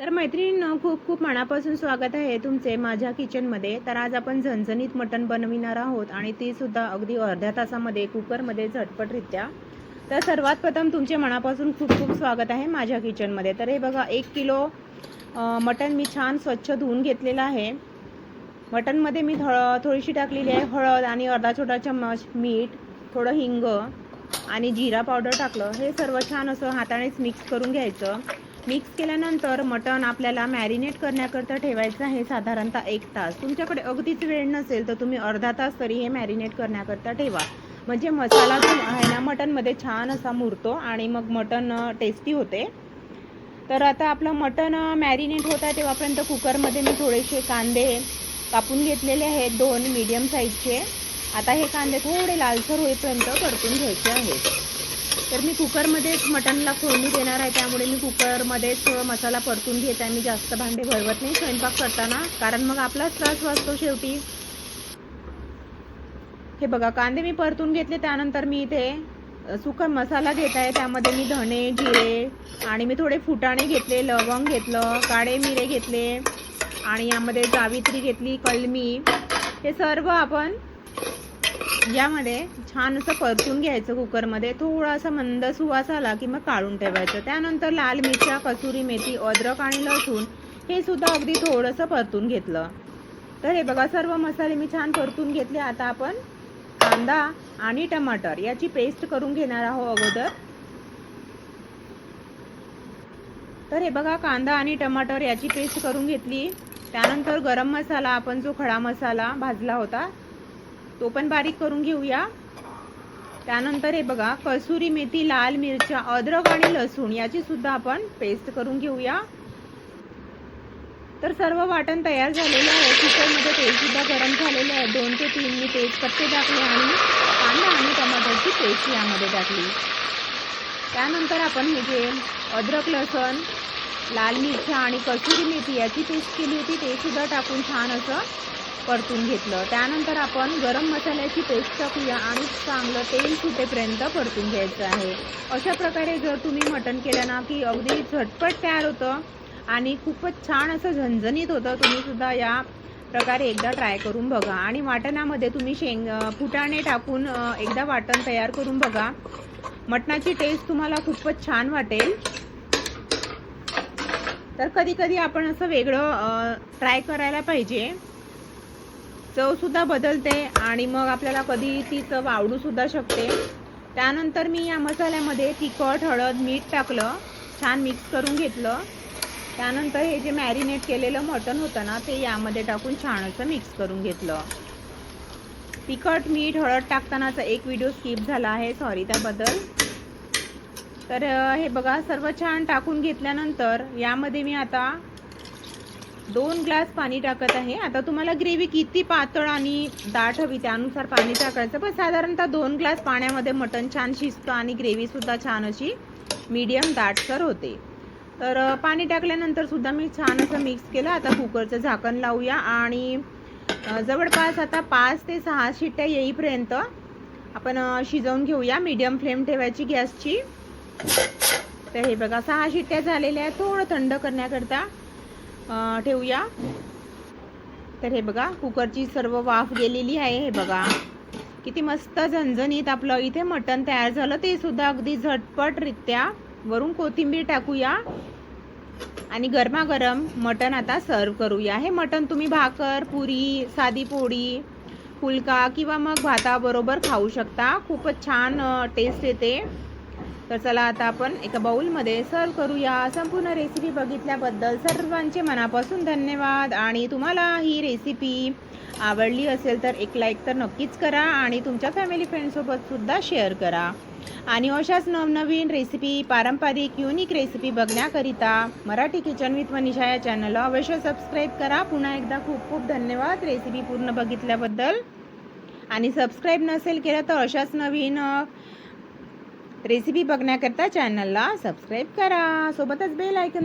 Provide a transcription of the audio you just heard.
तर मैत्रिणींनो खूप खूप मनापासून स्वागत आहे तुमचे माझ्या किचनमध्ये. तर आज आपण झणझणीत मटण बनविणार आहोत आणि ती सुद्धा अगदी अर्ध्या तासामध्ये कुकरमध्ये झटपटरित्या. तर सर्वात प्रथम तुमचे मनापासून खूप खूप स्वागत आहे माझ्या किचनमध्ये. तर हे बघा एक किलो मटण मी छान स्वच्छ धुवून घेतलेलं आहे. मटणमध्ये मी थळ थोडीशी टाकलेली आहे हळद आणि अर्धा छोटा चम्मच मीठ थोडं हिंग आणि जिरा पावडर टाकलं. हे सर्व छान असं हातानेच मिक्स करून घ्यायचं. मिक्स केल्यानंतर मटण आपल्याला मॅरिनेट करण्याकरता ठेवायचं आहे साधारणतः एक तास. तुमच्याकडे अगदीच वेळ नसेल तर तुम्ही अर्धा तास तरी हे मॅरिनेट करण्याकरता ठेवा. म्हणजे मसाला जो आहे ना मटणमध्ये छान असा मुरतो आणि मग मटण टेस्टी होते. तर आता आपलं मटण मॅरिनेट होत आहे तेव्हापर्यंत कुकरमध्ये मी थोडेसे कांदे कापून घेतलेले आहेत दोन मीडियम साईजचे आता हे कांदे थोडे लालसर होईपर्यंत परतून घ्यायचे आहेत. तर मी कुकरमध्येच मटणला फोडणी देणार आहे. त्यामुळे मी कुकरमध्येच मसाला परतून घेत आहे. मी जास्त भांडे भरवत नाही स्वयंपाक करताना. कारण मग आपलाच त्रास वाचतो शेवटी. हे बघा कांदे मी परतून घेतले. त्यानंतर मी इथे अ, सुका मसाला घेत आहे. त्यामध्ये मी धणे जिरे आणि मी थोडे फुटाणे घेतले लवंग घेतलं काळे मिरे घेतले आणि यामध्ये जावित्री घेतली कलमी. हे सर्व आपण यामध्ये छान असं परतून घ्यायचं कुकरमध्ये. थोडासा मंद सुवास आला की मग काढून ठेवायचं. त्यानंतर लाल मिरच्या कसुरी मेथी अद्रक आणि लसूण हे सुद्धा अगदी थोडंसं परतून घेतलं. तर हे बघा सर्व मसाले मी छान परतून घेतले. आता आपण कांदा आणि टमाटर याची पेस्ट करून घेणार आहोत अगोदर. तर हे बघा कांदा आणि टमाटर याची पेस्ट करून घेतली. त्यानंतर गरम मसाला आपण जो खडा मसाला भाजला होता तो पण बारीक करून घेऊया. त्यानंतर हे बघा कसुरी मेथी लाल मिरच्या अद्रक आणि लसूण याची सुद्धा आपण पेस्ट करून घेऊया. तर सर्व वाटण तयार झालेलं आहे. कुकरमध्ये तेलसुद्धा गरम झालेलं आहे. दोन ते तीन मी तेजपत्ते टाकले आणि कांदा आणि टमाटरची पेस्ट यामध्ये टाकली. त्यानंतर आपण हे जे अद्रक लसण लाल मिरच्या आणि कसुरी मेथी याची पेस्ट केली होती ते सुद्धा टाकून छान असं परतून घेतलं. त्यानंतर आपण गरम मसाल्याची पेस्ट टाकूया आणि चांगलं तेल सुटेपर्यंत परतून घ्यायचं आहे. अशा प्रकारे जर तुम्ही मटण केलं ना की अगदी झटपट तयार होतं आणि खूपच छान असं झणझणीत होतं तुम्ही सुद्धा या प्रकारे एकदा ट्राय करून बघा. आणि वाटणामध्ये तुम्ही शेंग फुटाणे टाकून एकदा वाटण तयार करून बघा. मटणाची टेस्ट तुम्हाला खूपच छान वाटेल. तर कधी कधी आपण असं वेगळं ट्राय करायला पाहिजे. चवसुद्धा बदलते आणि मग आपल्याला कधी ती चव आवडूसुद्धा शकते. त्यानंतर मी या मसाल्यामध्ये तिखट हळद मीठ टाकलं. छान मिक्स करून घेतलं. त्यानंतर हे जे मॅरिनेट केलेलं मटण होतं ना ते यामध्ये टाकून छान असं मिक्स करून घेतलं. तिखट मीठ हळद टाकतानाचा एक व्हिडिओ स्किप झाला आहे. सॉरी त्याबद्दल. तर हे बघा सर्व छान टाकून घेतल्यानंतर यामध्ये मी आता दोन ग्लास पाणी टाकत आहे. आता तुम्हाला ग्रेव्ही किती पातळ आणि दाट हवी त्यानुसार पाणी टाकायचं. पण साधारणतः दोन ग्लास पाण्यामध्ये मटण छान शिजतं आणि ग्रेव्हीसुद्धा छान अशी मीडियम दाटसर होते. तर पाणी टाकल्यानंतर सुद्धा मी छान असं मिक्स केलं. आता कुकरचं झाकण लावूया आणि जवळपास आता पाच ते सहा शिट्ट्या येईपर्यंत आपण शिजवून घेऊया मीडियम फ्लेम ठेवायची गॅसची. तर हे बघा सहा शिट्ट्या झालेल्या आहेत. थोडं थंड करण्याकरता ठेवूया. तर हे बघा कुकरची सर्व वाफ गेलेली आहे हे बघा. किती मस्त झणझणीत आपलं इथे मटण तयार झालं. ते सुद्धा अगदी झटपटरित्या वरून कोथिंबीर टाकूया. आणि गरमागरम मटण आता सर्व करूया. हे मटण तुम्ही भाकर पुरी साधी पोळी फुलका किंवा मग भाताबरोबर खाऊ शकता. खूपच छान टेस्ट येते. तर चला आता आपण एका बाउलमध्ये सर्व करूया. संपूर्ण रेसिपी बघितल्याबद्दल सर्वांचे मनापासून धन्यवाद. आणि तुम्हाला ही रेसिपी आवडली असेल तर एक लाईक तर नक्कीच करा आणि तुमच्या फॅमिली फ्रेंडसोबत सुद्धा शेअर करा. आणि अशाच नवनवीन रेसिपी पारंपरिक युनिक रेसिपी बघण्याकरिता मराठी किचन विथ मनीषा या चॅनलला अवश्य सबस्क्राईब करा. पुन्हा एकदा खूप खूप धन्यवाद रेसिपी पूर्ण बघितल्याबद्दल. आणि सबस्क्राईब नसेल केलं तर अशाच नवीन रेसिपी बघण्याकरता चॅनलला सबस्क्राईब करा. सोबतच बेल ऐकन